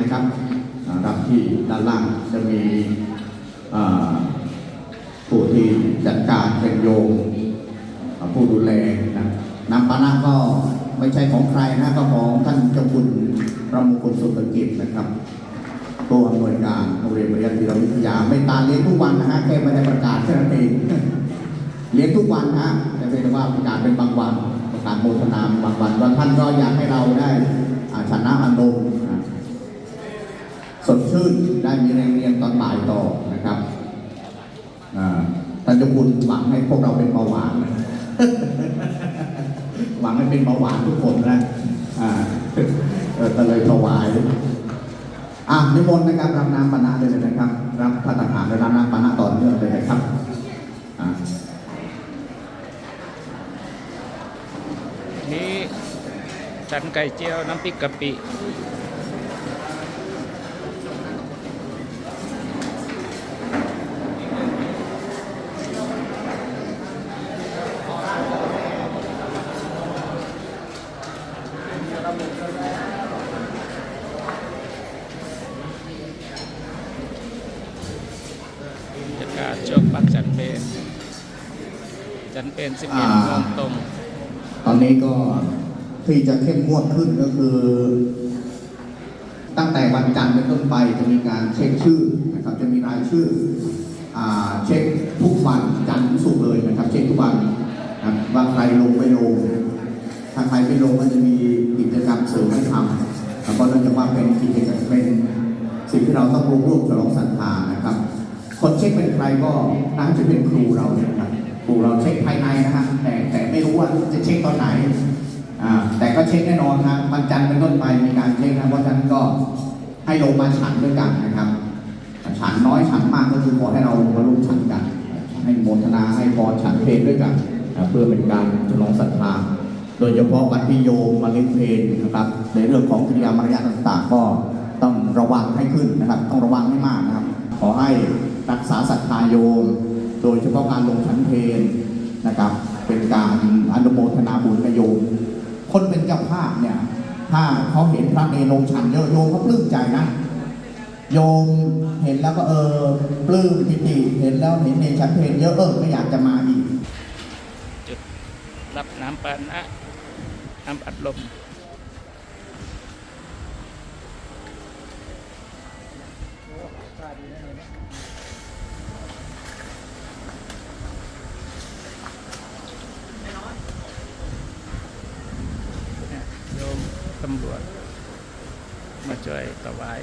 นะครับรับที่ด้านล่างจะมีผู้ที่จัดการเป็นโยมผู้ดูแลนะน้ำปานะก็ไม่ใช่ของใครนะก็ของท่านเจ้าคุณพระมงคลสุขกิจนะครับตัวอำนวยการโรงเรียนปริยัติรวิทยาไม่ตาเลี้ยงทุกวันนะฮะแค่ไม่ได้ประกาศแค่นั้นเองเลี้ยงทุกวันนะฮะแต่เป็นว่าประกาศเป็นบางวันประกาศโมทนาบางวันวันท่านก็อยากให้เราได้ ชนะอันดมนะสดชื่นได้มีแรงเรียนตอนบ่ายต่อนะครับท่านเจ้าคุณหวังให้พวกเราเป็นเบาหวานหวังให้เป็นเบาหวานทุกคนนะอ่าเออก็เลยถวายอะนิมนต์นะครับรับน้ำปานะเลยนะครับ รับพระทหารและรับน้ำปานะต่อเนื่องเลยนะครับอะ นี่ สันไก่เจียวน้ำพริกกะปิจะกาศช่วงปักจันเป็น จันเป็นสิบเอ็ดโมงตรง ตอนนี้ก็ ที่จะเข้มงวดขึ้นก็คือ ตั้งแต่วันจันทร์เป็นต้นไปจะมีการเช็คชื่อนะครับจะมีรายชื่ออเช็คทุกวันจันทร์ถึงศุกเลยนะครับ เช็คทุกวันนะว่าใครลงไม่ลง ถ้าใครไม่ลงก็จะมีกิจกรรมเสริมให้ทำแล้วก็เนื่องจากว่าเป็นกิจกรรมเป็นสิ่งที่เราต้องร่วมร่วมฉลองศรัทธานะครับ คนเช็คเป็นใครก็น่าจะเป็นครูเราเนี่ยครับครูเราเช็คภายในนะฮะแต่แต่ไม่รู้ว่าจะเช็คตอนไหน แต่ก็เช็คแน่นอนครับวันจันทร์เป็นต้นไปมีการเช็คนะเพราะฉะนั้นก็ให้ลงมาฉันด้วยกันนะครับฉันน้อยฉันมากก็คือขอให้เรามาร่วมฉันกัน ให้โมทนาให้พรฉันเพลงด้วยกันนะเพื่อเป็นการฉลองศรัทธาโดยเฉพาะวันที่โยมมาเล่นเพลงนะครับ ในเรื่องของกิริยามารยาทต่างๆ ก็ต้องระวังให้ขึ้นนะครับ ต้องระวังให้มากนะครับ ขอให้รักษาศรัทธาโยม โดยเฉพาะการลงฉันเพลงนะครับ เป็นการอนุโมทนาบุญกับโยม คนเป็นเจ้าภาพเนี่ย ถ้าเขาเห็นพระเนรลงฉันเยอะโยมเขาปลื้มใจนะ โยมเห็นแล้วก็เออปลื้มปิติเห็นแล้วเห็นเนรฉันเพลเยอะเออก็อยากจะมาอีก จุดรับน้ำปานะน้ำอัดลมเนี่ยโยมตำรวจ มาช่วยถวาย